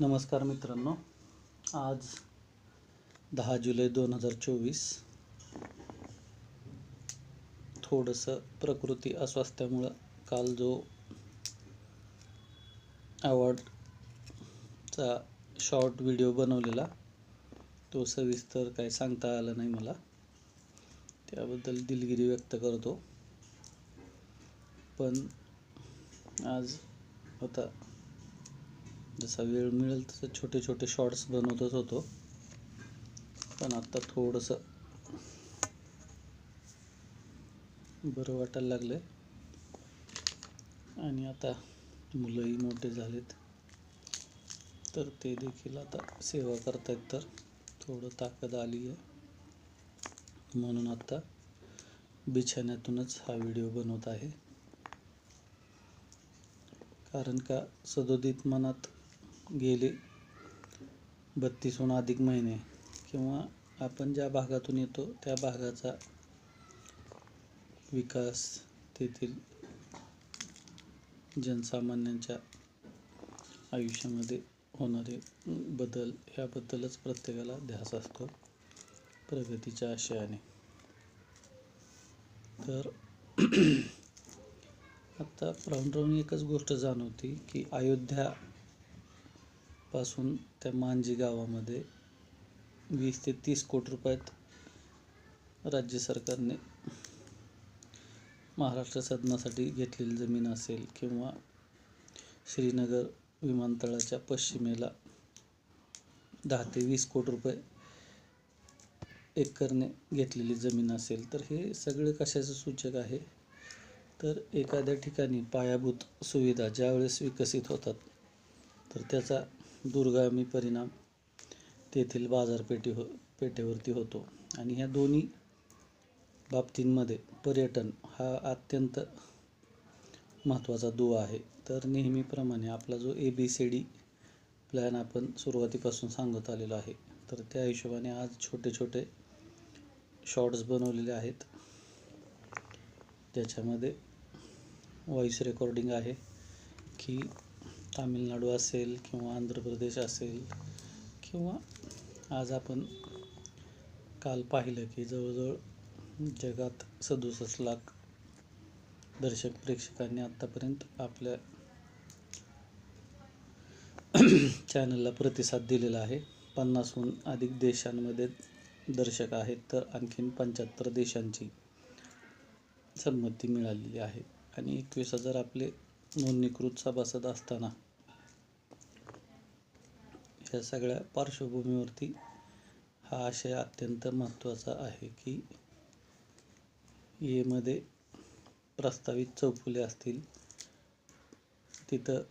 नमस्कार मित्रांनो. आज दहा जुलै दोन हजार चोवीस. थोडंसं प्रकृती अस्वास्थ्यामुळं काल जो अवॉर्डचा शॉर्ट व्हिडिओ बनवलेला तो सविस्तर काही सांगता आला नाही मला. त्याबद्दल दिलगिरी व्यक्त करतो. पण आज आता जसा वेळ मिळेल तसं छोटे छोटे शॉर्ट्स बनवतच होतो. पण आत्ता थोडंसं बरं वाटायला लागलं आणि आता मुलंही मोठे झालेत. तर ते देखील आता सेवा करतायत तर थोडं ताकद आली आहे. म्हणून आत्ता बिछाण्यातूनच हा व्हिडिओ बनवत आहे. कारण का सदोदित मनात गेले बत्तीसहून अधिक महिने किंवा आपण ज्या भागातून येतो त्या भागाचा विकास तेथील जनसामान्यांच्या आयुष्यामध्ये होणारे बदल ह्याबद्दलच प्रत्येकाला ध्यास असतो प्रगतीच्या आशयाने. तर आत्ता राहून राहून एकच गोष्ट जाणवती की अयोध्या पासून त्या मांजी गावामध्ये वीस ते तीस कोटी रुपयात राज्य सरकारने महाराष्ट्र सदनासाठी घेतलेली जमीन असेल किंवा श्रीनगर विमानतळाच्या पश्चिमेला दहा ते वीस कोटी रुपये एकरने घेतलेली जमीन असेल तर हे सगळे कशाचं सूचक आहे? तर एखाद्या ठिकाणी पायाभूत सुविधा ज्यावेळेस विकसित होतात तर त्याचा दूरगामी परिणाम तेथील बाजारपेठी हो पेठेवरती होतो. आणि ह्या दोन्ही बाबतींमध्ये पर्यटन हा अत्यंत महत्त्वाचा दुवा आहे. तर नेहमीप्रमाणे आपला जो A B C D plan आपण सुरुवातीपासून सांगत आलेलो आहे तर त्या हिशोबाने आज छोटे छोटे शॉर्ट्स बनवलेले आहेत. त्याच्यामध्ये व्हॉईस रेकॉर्डिंग आहे की तामिळनाडू असेल किंवा आंध्र प्रदेश असेल किंवा आज आपण काल पाहिलं की जवळजवळ जगात सदुसष्ट लाख दर्शक प्रेक्षकांनी आत्तापर्यंत आपल्या चॅनलला प्रतिसाद दिलेला आहे. पन्नासहून अधिक देशांमध्ये दर्शक आहेत तर आणखीन पंच्याहत्तर देशांची संमती मिळालेली आहे. आणि एकवीस हजार आपले नोंदणीकृत सभासद असताना ह्या सगळ्या पार्श्वभूमीवरती हा आशय अत्यंत महत्त्वाचा आहे की येमध्ये प्रस्तावित चौफुले असतील तिथं